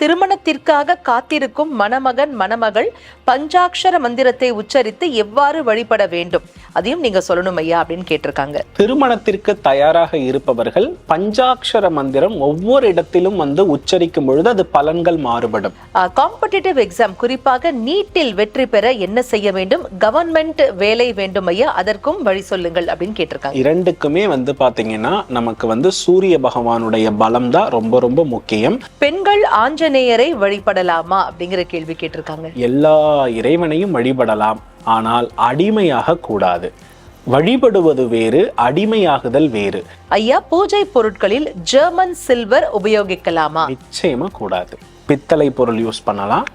திருமணத்திற்காக காத்திருக்கும் மணமகன் மணமகள் பஞ்சாட்சர மந்திரத்தை உச்சரித்து எவ்வாறு வழிபட வேண்டும்? அதையும் நீங்க சொல்லணும் ஐயா அப்படின்னு கேட்டிருக்காங்க. திருமணத்திற்கு தயாராக இருப்பவர்கள் பஞ்சாட்சர மந்திரம் ஒவ்வொரு இடத்திலும் வந்து உச்சரிக்கும் பொழுது அது பலன்கள் மாறுபடும். காம்படிட்டிவ் எக்ஸாம் குறிப்பாக நீட்டில் வெற்றி பெற என்ன செய்ய வேண்டும்? கவர்மெண்ட் வேலை வேண்டும் ஐயா அதற்கும் வழி சொல்லுங்கள் அப்படின்னு கேட்டிருக்காங்க. இரண்டுக்குமே வந்து பாத்தீங்கன்னா நமக்கு வந்து சூரிய பகவானுடைய பலம் தான் ரொம்ப ரொம்ப முக்கியம். பெண்கள் ஆஞ்சநேயரை வழிபடலாமா அப்படிங்கிற கேள்வி கேட்டிருக்காங்க. எல்லா இறைவனையும் வழிபடலாம் ஆனால் அடிமையாக கூடாது. வழிபடுவது வேறு அடிமையாகுதல் வேறு. ஐயா பூஜை பொருட்களில் ஜெர்மன் சில்வர் உபயோகிக்கலாமா? நிச்சயமா கூடாது. பித்தளை பொருள் யூஸ் பண்ணலாம்.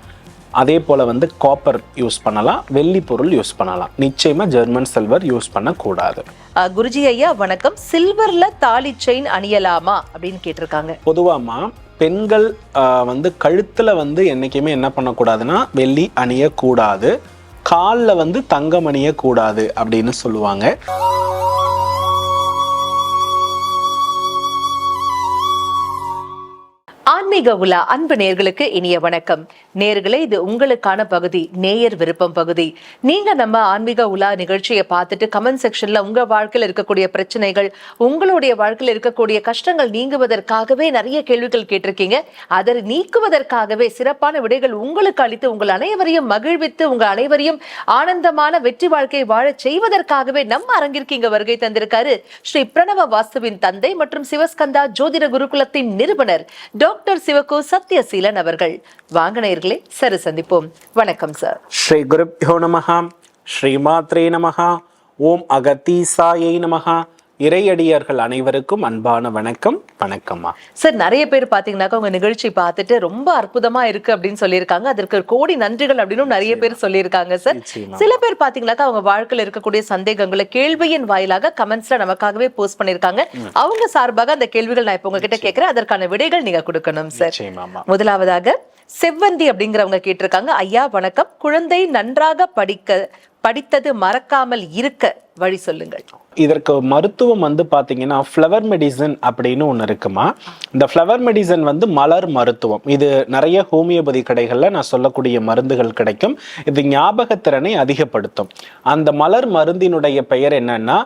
அதே போல வந்து காப்பர் யூஸ் பண்ணலாம். வெள்ளி பொருள் யூஸ் பண்ணலாம். நிச்சயமா ஜெர்மன் சில்வர் யூஸ் பண்ணக்கூடாது. குருஜி ஐயா வணக்கம். சில்வர்ல தாலி செயின் அணியலாமா அப்படின்னு கேட்டிருக்காங்க. பொதுவாமா பெண்கள் வந்து கழுத்தில் வந்து என்றைக்குமே என்ன பண்ணக்கூடாதுன்னா வெள்ளி அணியக்கூடாது. காலில் வந்து தங்கம் அணியக்கூடாது அப்படின்னு சொல்லுவாங்க. ஆன்மீக உலா அன்பு நேர்களுக்கு இனிய வணக்கம். நேர்களே இது உங்களுக்கான பகுதி நேயர் விருப்பம் பகுதி. நீங்க நம்ம ஆன்மீக உலா நிகழ்ச்சியை பார்த்துட்டு கமெண்ட் செக்ஷன்ல உங்க வாழ்க்கையில் இருக்கக்கூடிய பிரச்சனைகள் உங்களுடைய வாழ்க்கையில் இருக்கக்கூடிய கஷ்டங்கள் நீங்குவதற்காகவே நிறைய கேள்விகள் கேட்டிருக்கீங்க. அதை நீக்குவதற்காகவே சிறப்பான விடைகள் உங்களுக்கு அளித்து உங்கள் அனைவரையும் மகிழ்வித்து உங்கள் அனைவரையும் ஆனந்தமான வெற்றி வாழ்க்கை வாழ செய்வதற்காகவே நம்ம அரங்கிற்கிங்க வருகை தந்திருக்காரு ஸ்ரீ பிரணவ வாஸ்துவின் தந்தை மற்றும் சிவஸ்கந்தா ஜோதிட குருகுலத்தின் நிறுவனர் டாக்டர் சிவகு சத்யசீலன் அவர்கள். வாங்க சரி சந்திப்போம். வணக்கம் சார். ஸ்ரீ குருப்யோ நமகா ஸ்ரீமாத்ரே நமகா ஓம் அகத்தீசாயை நமகா இறையடியார்கள் அனைவருக்கும் அன்பான வணக்கம் வணக்கம்மா. சார் நிறைய பேர் பாத்தீங்கன்னாக்கா உங்க நிகழ்ச்சி பார்த்துட்டு ரொம்ப அற்புதமா இருக்கு அப்படின்னு சொல்லியிருக்காங்க. அதற்கு கோடி நன்றிகள் அப்படின்னு நிறைய பேர் சொல்லியிருக்காங்க சார். சில பேர் பாத்தீங்கன்னாக்கா அவங்க வாழ்க்கையில இருக்கக்கூடிய சந்தேகங்களை கேள்வியின் வாயிலாக கமெண்ட்ஸ்ல நமக்காகவே போஸ்ட் பண்ணிருக்காங்க அவங்க சார்பாக அந்த கேள்விகள் நான் இப்ப உங்ககிட்ட கேட்கிறேன் அதற்கான விடைகள் நீங்க கொடுக்கணும் சார். முதலாவதாக செவ்வந்தி அப்படிங்கிறவங்க கேட்டிருக்காங்க. ஐயா வணக்கம். குழந்தை நன்றாக படிக்க படித்தது மறக்காமல் இருக்க. வழி சொல்லுங்கள். இதற்கு மருத்துவம் வந்து பார்த்தீங்கன்னா ஃப்ளவர் மெடிசன் அப்படின்னு ஒன்று இருக்குமா? இந்த ஃப்ளவர் மெடிசன் வந்து மலர் மருத்துவம். இது நிறைய ஹோமியோபதி கடைகளில் நான் சொல்லக்கூடிய மருந்துகள் கிடைக்கும். இது ஞாபகத்திறனை அதிகப்படுத்தும். அந்த மலர் மருந்தினுடைய பெயர் என்னன்னா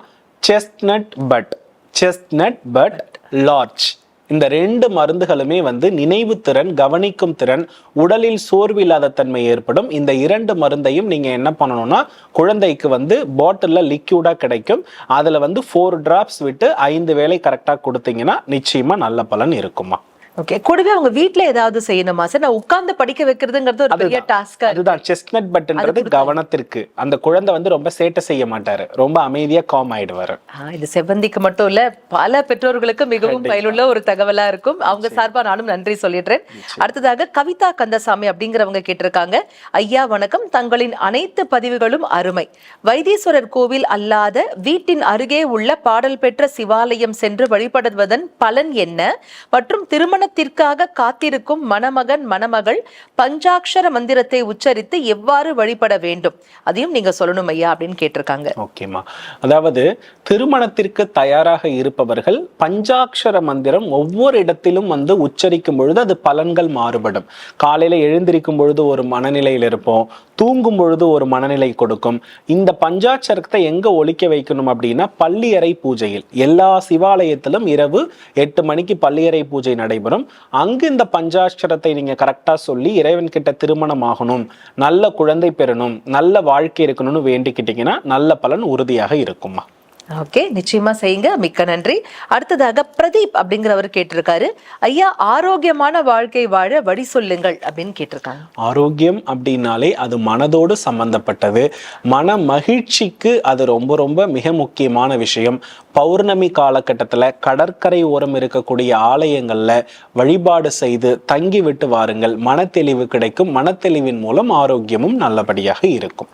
chestnut bud chestnut bud larch இந்த ரெண்டு மருந்துகளுமே வந்து நினைவு திறன் கவனிக்கும் திறன் உடலில் சோர்வில்லாத தன்மை ஏற்படும். இந்த இரண்டு மருந்தையும் நீங்க என்ன பண்ணணும்னா குழந்தைக்கு வந்து பாட்டில்ல லிக்யூடா கிடைக்கும். அதுல வந்து ஃபோர் டிராப்ஸ் விட்டு ஐந்து வேலை கரெக்டா கொடுத்தீங்கன்னா நிச்சயமா நல்ல பலன் இருக்குமா ஓகே கூடவே அவங்க வீட்ல ஏதாவது செய்யணுமா? சார் நான் உட்கார்ந்து படிக்க வைக்கிறதுங்கிறது ஒரு பெரிய டாஸ்கா அதுதான். செஸ்ட்நட் பட்ன்றது கவனத்திற்கு. அந்த குழந்தை வந்து ரொம்ப சேட்டை செய்ய மாட்டாரு. ரொம்ப அமைதியா காம் ஆயிடுவாரு. இது செவ்வந்திக்கு மட்டும் இல்ல பல பெற்றோர்களுக்கு மிகவும் பயனுள்ள ஒரு தகவலா இருக்கும். அவங்க சார்பா நானும் நன்றி சொல்லிடுறேன். அடுத்ததாக கவிதா கந்தசாமி அப்படிங்கிறவங்க கேட்டிருக்காங்க. ஐயா வணக்கம். தங்களின் அனைத்து பதிவுகளும் அருமை. வைத்தீஸ்வரர் கோவில் அல்லாத வீட்டின் அருகே உள்ள பாடல் பெற்ற சிவாலயம் சென்று வழிபடுவதன் பலன் என்ன? மற்றும் திருமணத்திற்காக காத்திருக்கும் மணமகன் மணமகள் பஞ்சாட்சர மந்திரத்தை உச்சரித்து எவ்வாறு வழிபட வேண்டும்? அதையும் நீங்க சொல்லணும் ஐயா அப்படின்னு கேட்டிருக்காங்க. ஓகேம்மா. அதாவது திருமணத்திற்கு தயாராக இருப்பவர்கள் பஞ்சாட்சர மந்திரம் ஒவ்வொரு இடத்திலும் வந்து உச்சரிக்கும் பொழுது அது பலன்கள் மாறுபடும். காலையில எழுந்திருக்கும் பொழுது ஒரு மனநிலையில் இருப்போம். தூங்கும் பொழுது ஒரு மனநிலை கொடுக்கும். இந்த பஞ்சாட்சரத்தை எங்க ஒழிக்க வைக்கணும் அப்படின்னா பள்ளியறை பூஜையில். எல்லா சிவாலயத்திலும் இரவு எட்டு மணிக்கு பள்ளியறை பூஜை நடைபெறும். அங்கு இந்த பஞ்சாட்சரத்தை நீங்க கரெக்டா சொல்லி இறைவன் கிட்ட திருமணம் ஆகணும். நல்ல குழந்தை பெறணும். நல்ல வாழ்க்கை இருக்கணும்னு வேண்டிக்கிட்டீங்கன்னா நல்ல பலன் உறுதியாக இருக்குமா ஓகே நிச்சயமா செய்யுங்க. மிக்க நன்றி. அடுத்ததாக பிரதீப் அப்படிங்கிறவர் கேட்டிருக்காரு. ஐயா ஆரோக்கியமான வாழ்க்கை வாழ வழி சொல்லுங்கள் அப்படின்னு கேட்டிருக்காங்க. ஆரோக்கியம் அப்படின்னாலே அது மனதோடு சம்பந்தப்பட்டது. மன மகிழ்ச்சிக்கு அது ரொம்ப ரொம்ப மிக முக்கியமான விஷயம். பௌர்ணமி காலகட்டத்தில் கடற்கரை ஓரம் இருக்கக்கூடிய ஆலயங்களில் வழிபாடு செய்து தங்கி விட்டு வாருங்கள். மனத்தெளிவு கிடைக்கும். மனத்தெளிவின் மூலம் ஆரோக்கியமும் நல்லபடியாக இருக்கும்.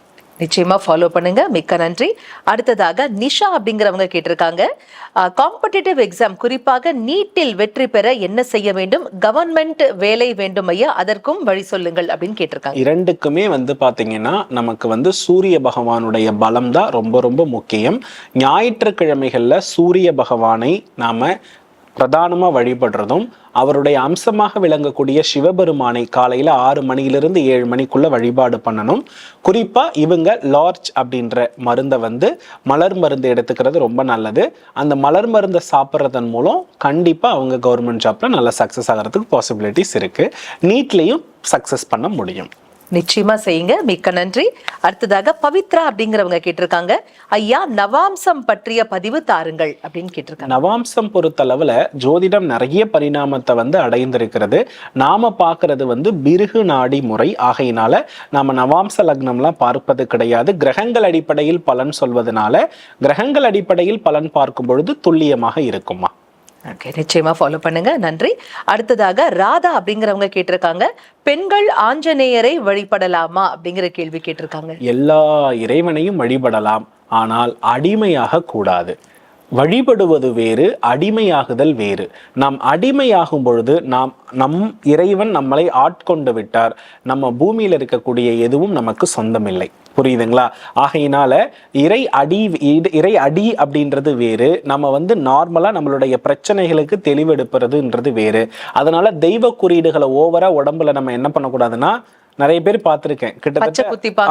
நிச்சயமாக ஃபாலோ பண்ணுங்க. மிக்க நன்றி. அடுத்ததாக நிஷா அப்படிங்கிறவங்க கேட்டிருக்காங்க. காம்படிட்டிவ் எக்ஸாம் குறிப்பாக நீட்டில் வெற்றி பெற என்ன செய்ய வேண்டும்? கவர்மெண்ட் வேலை வேண்டும் ஐயா. அதற்கும் வழி சொல்லுங்கள் அப்படின்னு கேட்டிருக்காங்க. இரண்டுக்குமே வந்து பார்த்தீங்கன்னா நமக்கு வந்து சூரிய பகவானுடைய பலம் தான் ரொம்ப ரொம்ப முக்கியம். ஞாயிற்றுக்கிழமைகளில் சூரிய பகவானை நாம பிரதானமாக வழிபடுறதும் அவருடைய அம்சமாக விளங்கக்கூடிய சிவபெருமானை காலையில் ஆறு மணியிலிருந்து ஏழு மணிக்குள்ள வழிபாடு பண்ணணும். குறிப்பாக இவங்க லார்ஜ் அப்படின்ற மருந்தை வந்து மலர் மருந்து எடுத்துக்கிறது ரொம்ப நல்லது. அந்த மலர் மருந்தை சாப்பிட்றதன் மூலம் கண்டிப்பாக அவங்க கவர்மெண்ட் ஜாப்பில் நல்லா சக்ஸஸ் ஆகிறதுக்கு பாசிபிலிட்டிஸ் இருக்குது நீட்லேயும் சக்ஸஸ் பண்ண முடியும். நிச்சயமா செய்யுங்க. மிக்க நன்றி. அடுத்ததாக பவித்ரா அப்படிங்கிறவங்க கேட்டிருக்காங்க. ஐயா நவாம்சம் பற்றிய பதிவு தாருங்கள் அப்படின்னு கேட்டிருக்காங்க. நவாம்சம் பொறுத்தளவுல ஜோதிடம் நிறைய பரிணாமத்தை வந்து அடைந்திருக்கிறது. நாம பாக்குறது வந்து பிருகு நாடி முறை. ஆகையினால நாம நவாம்ச லக்னம்லாம் பார்ப்பது கிடையாது. கிரகங்கள் அடிப்படையில் பலன் சொல்வதனால கிரகங்கள் அடிப்படையில் பலன் பார்க்கும் பொழுது துல்லியமாக இருக்குமா ஓகே நிச்சயமாக ஃபாலோ பண்ணுங்க. நன்றி. அடுத்ததாக ராதா அப்படிங்கிறவங்க கேட்டிருக்காங்க. பெண்கள் ஆஞ்சநேயரை வழிபடலாமா அப்படிங்கிற கேள்வி கேட்டிருக்காங்க. எல்லா இறைவனையும் வழிபடலாம். ஆனால் அடிமையாக கூடாது. வழிபடுவது வேறு அடிமையாகுதல் வேறு. நாம் அடிமையாகும் பொழுது நாம் நம் இறைவன் நம்மளை ஆட்கொண்டு விட்டார். நம்ம பூமியில் இருக்கக்கூடிய எதுவும் நமக்கு சொந்தமில்லை. புரியுதுங்களா? ஆகையினால இறை அடி இறை அடி அப்படின்றது வேறு. நம்ம வந்து நார்மலா நம்மளுடைய பிரச்சனைகளுக்கு தெளிவெடுப்பதுன்றது வேறு. அதனால தெய்வ குறியீடுகளை ஓவரா உடம்புல நம்ம என்ன பண்ணக்கூடாதுன்னா நிறைய பேர் பார்த்திருக்கேன். கிட்டத்தட்ட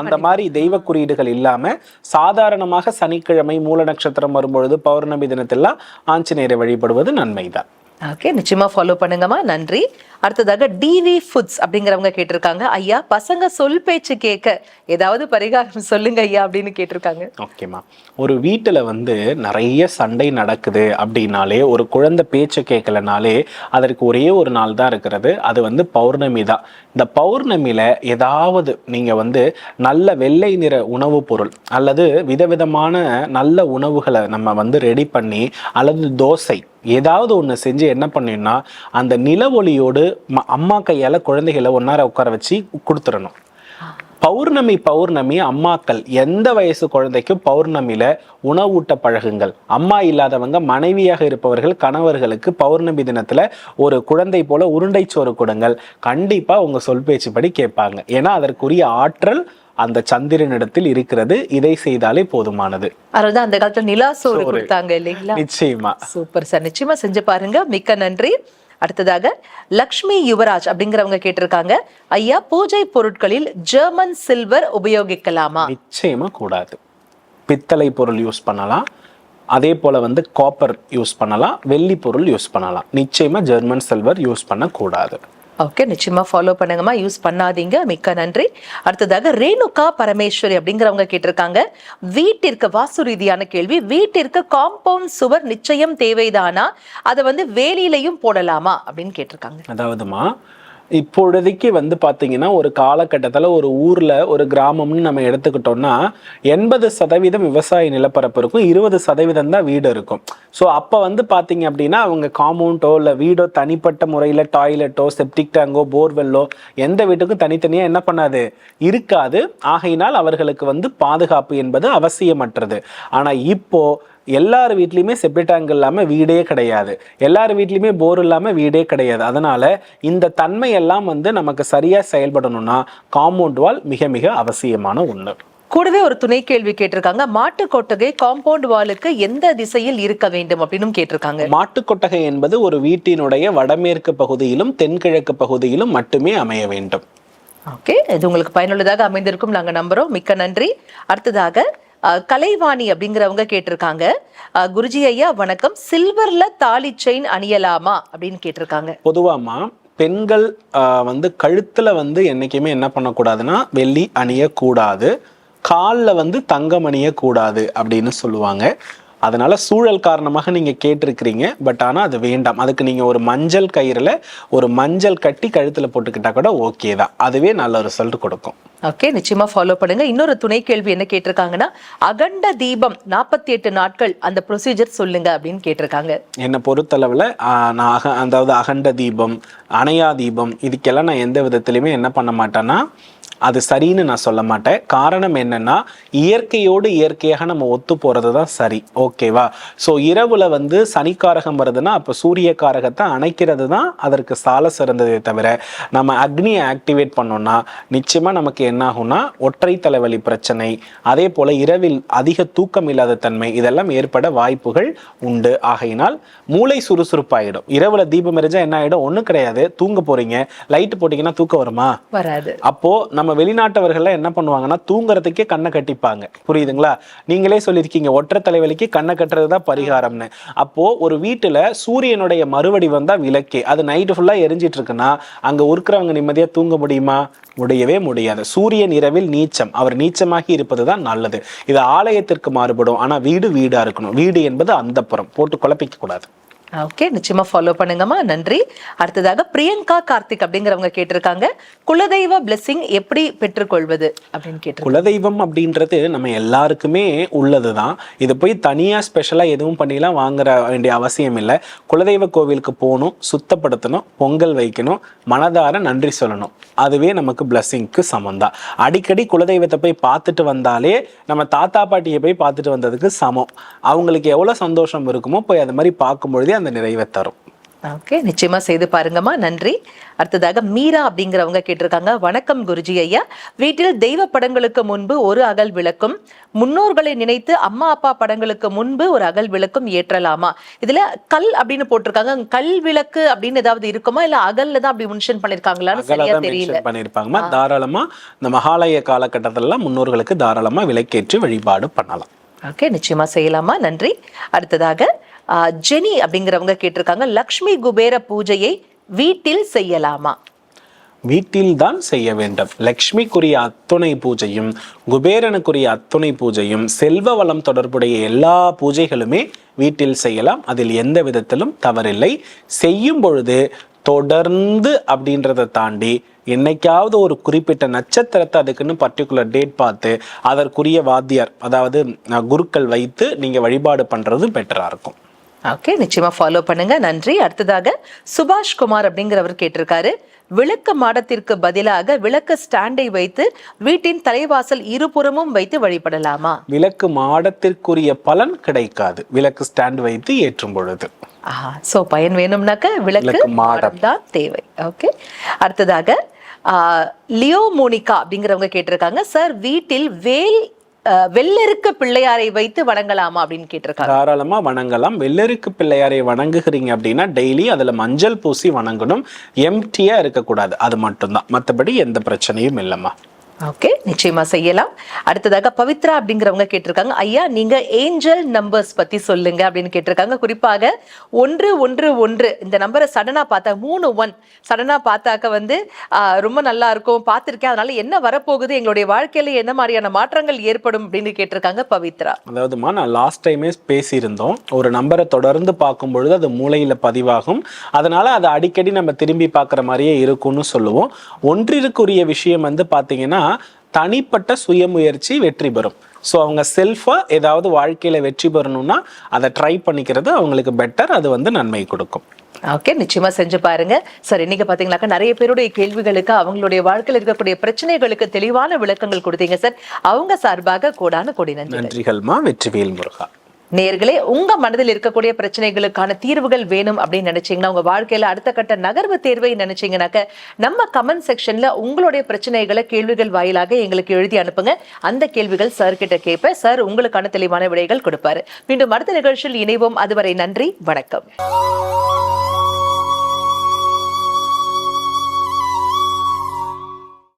அந்த மாதிரி தெய்வ குறியீடுகள் இல்லாம சாதாரணமாக சனிக்கிழமை மூல நட்சத்திரம் வரும்பொழுது பௌர்ணமி தினத்தெல்லாம் ஆஞ்சநேயரை வழிபடுவது நன்மைதான். ஓகே நிச்சயமாக ஃபாலோ பண்ணுங்கம்மா. நன்றி. அடுத்ததாக டிவி ஃபுட்ஸ் அப்படிங்கிறவங்க கேட்டிருக்காங்க. ஐயா பசங்க சொல் பேச்சு கேட்க ஏதாவது பரிகாரம் சொல்லுங்க ஐயா அப்படின்னு கேட்டிருக்காங்க. ஓகேம்மா ஒரு வீட்டில் வந்து நிறைய சண்டை நடக்குது அப்படின்னாலே ஒரு குழந்தை பேச்சு கேட்கலனாலே அதற்கு ஒரே ஒரு நாள் தான் இருக்கிறது. அது வந்து பௌர்ணமி தான். இந்த பௌர்ணமியில் ஏதாவது நீங்கள் வந்து நல்ல வெள்ளை நிற உணவுப் பொருள் அல்லது விதவிதமான நல்ல உணவுகளை நம்ம வந்து ரெடி பண்ணி அல்லது தோசை ஏதாவது ஒன்று செஞ்சு என்ன பண்ணிடணும் அந்த நிலவொளியோடு ம- அம்மா கையால் குழந்தைகளை ஒன்னார உட்கார வச்சு கொடுத்துடணும். பௌர்ணமி பௌர்ணமி அம்மாக்கள் எந்த வயசு குழந்தைக்கும் பௌர்ணமியில உணவூட்ட பழகுங்கள். அம்மா இல்லாதவங்க மனைவியாக இருப்பவர்கள் கணவர்களுக்கு பௌர்ணமி தினத்துல ஒரு குழந்தை போல உருண்டை சோறு கொடுங்கள். கண்டிப்பா உங்க சொல் பேச்சுப்படி கேட்பாங்க. ஏன்னா அதற்குரிய ஆற்றல் அந்த சந்திரனிடத்தில் இருக்கிறது. இதை செய்தாலே போதுமானது. அதாவது அந்த காலத்துல நிலா சோறு. கொடுத்தாங்க இல்லைங்களா? நிச்சயமா. Super sir. நிச்சயமா செஞ்சு பாருங்க. மிக்க நன்றி. அடுத்ததாக லக்ஷ்மி யுவராஜ் அப்படிங்கிறவங்க கேட்டிருக்காங்க. ஐயா பூஜை பொருட்களில் ஜெர்மன் சில்வர் உபயோகிக்கலாமா? நிச்சயமா கூடாது. பித்தளை பொருள் யூஸ் பண்ணலாம். அதே போல வந்து காப்பர் யூஸ் பண்ணலாம். வெள்ளி பொருள் யூஸ் பண்ணலாம். நிச்சயமா ஜெர்மன் சில்வர் யூஸ் பண்ணக்கூடாது. ஓகே நிச்சயமா ஃபாலோ பண்ணுங்கம்மா. யூஸ் பண்ணாதீங்க. மிக்க நன்றி. அடுத்ததாக ரேணுகா பரமேஸ்வரி அப்படிங்கிறவங்க கேட்டிருக்காங்க. வீட்டிற்கு வாஸ்து ரீதியான கேள்வி. வீட்டிற்கு காம்பவுண்ட் சுவர் நிச்சயம் தேவைதானா? அதை வந்து வேலியிலையும் போடலாமா? அப்படின்னு கேட்டிருக்காங்க. அதாவதுமா இப்பொழுதைக்கு வந்து பார்த்தீங்கன்னா ஒரு காலகட்டத்தில் ஒரு ஊரில் ஒரு கிராமம்னு நம்ம எடுத்துக்கிட்டோம்னா எண்பது சதவீதம் விவசாய நிலப்பரப்பு இருக்கும் இருபது சதவீதம் தான் வீடு இருக்கும். ஸோ அப்போ வந்து பார்த்தீங்க அப்படின்னா அவங்க காம்பவுண்டோ இல்லை வீடோ தனிப்பட்ட முறையில் டாய்லெட்டோ செப்டிக் டேங்கோ போர்வெல்லோ எந்த வீட்டுக்கும் தனித்தனியாக என்ன பண்ணாது? இருக்காது. ஆகையினால் அவர்களுக்கு வந்து பாதுகாப்பு என்பது அவசியமற்றது. ஆனால் இப்போது எல்லார் வீட்லையுமே டேங்க் இல்லாமல் வீடே கிடையாது. எல்லார் வீட்லையுமே போர் இல்லாமல் வீடே கிடையாது. அதனால இந்த தன்மை எல்லாம் வந்து நமக்கு சரியா செயல்படணும்னா காம்பவுண்ட் வால் மிக மிக அவசியமான ஒண்ணு. கூடவே ஒரு துணை கேள்வி கேட்டிருக்காங்க. மாட்டு கொட்டகை காம்பவுண்ட் வாலுக்கு எந்த திசையில் இருக்க வேண்டும் அப்படின்னு கேட்டிருக்காங்க. மாட்டுக்கொட்டகை என்பது ஒரு வீட்டினுடைய வடமேற்கு பகுதியிலும் தென்கிழக்கு பகுதியிலும் மட்டுமே அமைய வேண்டும். ஓகே இது உங்களுக்கு பயனுள்ளதாக அமைந்திருக்கும். நாங்க நம்புறோம். மிக்க நன்றி. அடுத்ததாக கலைவாணி அப்படிங்கிறவங்க கேட்டிருக்காங்க. குருஜி ஐயா வணக்கம். சில்வர்ல தாலி செயின் அணியலாமா அப்படின்னு கேட்டிருக்காங்க. பொதுவாமா பெண்கள் வந்து கழுத்துல வந்து என்னைக்குமே என்ன பண்ணக்கூடாதுன்னா வெள்ளி அணியக்கூடாது. காலில் வந்து தங்கம் அணியக்கூடாது அப்படின்னு சொல்லுவாங்க. அதனால சூழல் காரணமாக நீங்க கேட்டிருக்கிறீங்க. பட் ஆனா அது வேண்டாம். அதுக்கு நீங்க ஒரு மஞ்சள் கயிறுல ஒரு மஞ்சள் கட்டி கழுத்துல போட்டுக்கிட்டா கூட ஓகே தான். அதுவே நல்ல ரிசல்ட் கொடுக்கும். ஓகே நிச்சயமா ஃபாலோ பண்ணுங்க. இன்னொரு துணை கேள்வி என்ன கேட்டிருக்காங்கன்னா அகண்ட தீபம் நாற்பத்தி எட்டு நாட்கள் அந்த ப்ரொசீஜர் சொல்லுங்க அப்படின்னு கேட்டிருக்காங்க. என்னை பொறுத்தளவில் நான் அக அதாவது அகண்ட தீபம் அணையா தீபம் இதுக்கெல்லாம் நான் எந்த விதத்துலையுமே என்ன பண்ண மாட்டேன்னா அது சரின்னு நான் சொல்ல மாட்டேன். காரணம் என்னன்னா இயற்கையோடு இயற்கையாக நம்ம ஒத்து போறது தான் சரி ஓகேவா ஸோ இரவுல வந்து சனிக்காரகம் வருதுன்னா அப்போ சூரிய காரகத்தை அணைக்கிறது தான் அதற்கு சால சிறந்ததே தவிர நம்ம அக்னியை ஆக்டிவேட் பண்ணோம்னா நிச்சயமா நமக்கு என்ன ஆகும்னா ஒற்றை தலைவலி பிரச்சனை. அதே போல இரவில் அதிக தூக்கம் இல்லாத தன்மை இதெல்லாம் ஏற்பட வாய்ப்புகள் உண்டு. ஆகையினால் மூளை சுறுசுறுப்பாயிடும். இரவுல தீபம் எரிஞ்சா என்ன ஆயிடும்? ஒண்ணும் கிடையாது. தூங்க போறீங்க. லைட் போட்டீங்கன்னா தூக்கம் வருமா? வராது. அப்போ நம்ம வெளிநாட்டவர்கள்லாம் என்ன பண்ணுவாங்கன்னா தூங்குறதுக்கே கண்ணை கட்டிப்பாங்க. புரியுதுங்களா? நீங்களே சொல்லியிருக்கீங்க ஒற்றை தலைவலிக்கு கண்ணை கட்டுறது தான் பரிகாரம்னு. அப்போ ஒரு வீட்டில் சூரியனுடைய மறுவடி வந்தால் விளக்கே. அது நைட்டு ஃபுல்லாக எரிஞ்சிட்டு இருக்குன்னா அங்கே இருக்கிறவங்க நிம்மதியாக தூங்க முடியுமா? முடியவே முடியாது. சூரியன் இரவில் நீச்சம். அவர் நீச்சமாகி இருப்பது தான் நல்லது. இது ஆலயத்திற்கு மாறுபடும். ஆனால் வீடு வீடாக இருக்கணும். வீடு என்பது அந்தப்புறம். போட்டு குழப்பிக்க கூடாது. ஓகே நிச்சயமா ஃபாலோ பண்ணுங்கம்மா. நன்றி. அடுத்ததாக பிரியங்கா கார்த்திக் அப்படிங்கிறவங்க கேட்டிருக்காங்க. குலதெய்வ பிளெஸிங் எப்படி பெற்றுக்கொள்வது அப்படின்னு கேட்டு குலதெய்வம் அப்படின்றது நம்ம எல்லாருக்குமே உள்ளது தான் இது போய் தனியாக ஸ்பெஷலாக எதுவும் பண்ணிலாம் வாங்குற வேண்டிய அவசியம் இல்லை. குலதெய்வ கோவிலுக்கு போகணும் சுத்தப்படுத்தணும் பொங்கல் வைக்கணும் மனதார நன்றி சொல்லணும். அதுவே நமக்கு பிளஸ்ஸிங்க்கு சமம் தான். அடிக்கடி குலதெய்வத்தை போய் பார்த்துட்டு வந்தாலே நம்ம தாத்தா பாட்டியை போய் பார்த்துட்டு வந்ததுக்கு சமம். அவங்களுக்கு எவ்வளோ சந்தோஷம் இருக்குமோ போய் அது மாதிரி பார்க்கும் பொழுதே அந்த நிறைவை தரும். ஓகே நிச்சயமா செய்து பாருங்கம்மா. நன்றி. அடுத்ததாக மீரா அப்படிங்கிறவங்க கேட்டிருக்காங்க. வணக்கம் குருஜி ஐயா. வீட்டில் தெய்வ படங்களுக்கு முன்பு ஒரு அகல் விளக்கும் முன்னோர்களை நினைத்து அம்மா அப்பா படங்களுக்கு முன்பு ஒரு அகல் விளக்கும் ஏற்றலாமா? இதுல கல் அப்படின்னு போட்டிருக்காங்க. கல் விளக்கு அப்படின்னு ஏதாவது இருக்குமா? இல்ல அகல்ல தான் அப்படி மென்ஷன் பண்ணிருக்காங்களான்னு சரியா தெரியல. மென்ஷன் பண்ணியிருப்பாங்கம்மா தாராளமா இந்த மகாலய காலகட்டத்திலலாம் முன்னோர்களுக்கு தாராளமா விலைக்கேற்றி வழிபாடு பண்ணலாம். ஓகே நிச்சயமா செய்யலாமா? நன்றி. அடுத்ததாக ஜெனி அப்படிங்கிறவங்க கேட்டிருக்காங்க லக்ஷ்மி குபேர பூஜையை வீட்டில் செய்யலாமா? வீட்டில் தான் செய்ய வேண்டும். லக்ஷ்மிக்குரிய அத்துணை பூஜையும் குபேரனுக்குரிய அத்துணை பூஜையும் செல்வ வளம் தொடர்புடைய எல்லா பூஜைகளுமே வீட்டில் செய்யலாம். அதில் எந்த விதத்திலும் தவறில்லை. செய்யும் பொழுது தொடர்ந்து அப்படின்றத தாண்டி என்னைக்காவது ஒரு குறிப்பிட்ட நட்சத்திரத்தை அதுக்குன்னு பர்டிகுலர் டேட் பார்த்து அதற்குரிய வாத்தியார் அதாவது குருக்கள் வைத்து நீங்கள் வழிபாடு பண்ணுறது பெட்டராக இருக்கும். ஓகே நிச்சயமா ஃபாலோ பண்ணுங்க. நன்றி. அடுத்ததாக சுபாஷ் குமார் அப்படிங்கிறவர் கேட்டிருக்காரு. விளக்கு மாடத்திற்கு பதிலாக விளக்கு ஸ்டாண்டை வைத்து வீட்டின் தலைவாசல் இருபுறமும் வைத்து வழிபடலாமா? விளக்கு மாடத்திற்குரிய பலன் கிடைக்காது. விளக்கு ஸ்டாண்ட் வைத்து ஏற்றும் பொழுது. சோ பயன் வேணும்னாக்க விளக்கு மாடம். தான் தேவை. ஓகே. அடுத்ததாக லியோ மோனிகா அப்படிங்கிறவங்க கேட்டிருக்காங்க. சார் வீட்டில் வேல் வெள்ளெருக்க பிள்ளையாரை வைத்து வணங்கலாமா அப்படின்னு கேட்டிருக்காங்க. தாராளமா வணங்கலாம். வெள்ளருக்கு பிள்ளையாரை வணங்குகிறீங்க அப்படின்னா டெய்லி அதுல மஞ்சள் பூசி வணங்கணும். எம்டியா இருக்கக்கூடாது. அது மட்டும்தான். மற்றபடி எந்த பிரச்சனையும் இல்லைம்மா. ஓகே நிச்சயமா செய்யலாம். அடுத்ததாக பவித்ரா அப்படிங்கிறவங்க கேட்டிருக்காங்க ஐயா நீங்க ஏஞ்சல் நம்பர்ஸ் பத்தி சொல்லுங்க அப்படின்னு கேட்டிருக்காங்க. குறிப்பாக ஒன்று ஒன்று ஒன்று. இந்த நம்பரை சடனா பார்த்தா மூணு ஒன் சடனா பார்த்தாக்க வந்து ரொம்ப நல்லா இருக்கும் பார்த்திருக்கேன். அதனால என்ன வரப்போகுது எங்களுடைய வாழ்க்கையில என்ன மாதிரியான மாற்றங்கள் ஏற்படும் அப்படின்னு கேட்டிருக்காங்க பவித்ரா. அதாவதுமா நான் லாஸ்ட் டைமே பேசியிருந்தோம். ஒரு நம்பரை தொடர்ந்து பார்க்கும் பொழுது அது மூளையில பதிவாகும். அதனால அதை அடிக்கடி நம்ம திரும்பி பார்க்குற மாதிரியே இருக்கும்னு சொல்லுவோம். ஒன்றிற்குரிய விஷயம் வந்து பார்த்தீங்கன்னா தனிப்பட்ட சுயமுயற்சி வெற்றி பெறும். ஸோ அவங்க செல்ஃபாக ஏதாவது வாழ்க்கையில வெற்றி பெறணும்னா அதை ட்ரை பண்ணிக்கிறது அவங்களுக்கு பெட்டர் அது வந்து நன்மை கொடுக்கும். ஓகே நிச்சயமா செஞ்சு பாருங்க. சார் இன்னைக்கு பாத்தீங்கன்னாக்கா நிறைய பேருடைய கேள்விகளுக்கு அவங்களுடைய வாழ்க்கையில் இருக்கக்கூடிய பிரச்சனைகளுக்கு தெளிவான விளக்கங்கள் கொடுத்தீங்க சார் அவங்க சார்பாக கோடான கொடி நன்றி நன்றிகள்மா வெற்றிவேல் முருகா. நேர்களே உங்க மனதில் இருக்கக்கூடிய பிரச்சனைகளுக்கான தீர்வுகள் வேணும் அப்படின்னு நினைச்சீங்கன்னா உங்க வாழ்க்கையில அடுத்த கட்ட நகர்வு தேர்வை நினைச்சீங்கன்னாக்க நம்ம கமெண்ட் செக்ஷன்ல உங்களுடைய பிரச்சனைகளை கேள்விகள் வாயிலாக எங்களுக்கு எழுதி அனுப்புங்க. அந்த கேள்விகள் சார் கிட்ட கேட்பேன். சார் உங்களுக்கான தெளிவான விடைகள் கொடுப்பாரு. மீண்டும் அடுத்த நிகழ்ச்சியில் இணைவோம். அதுவரை நன்றி வணக்கம்.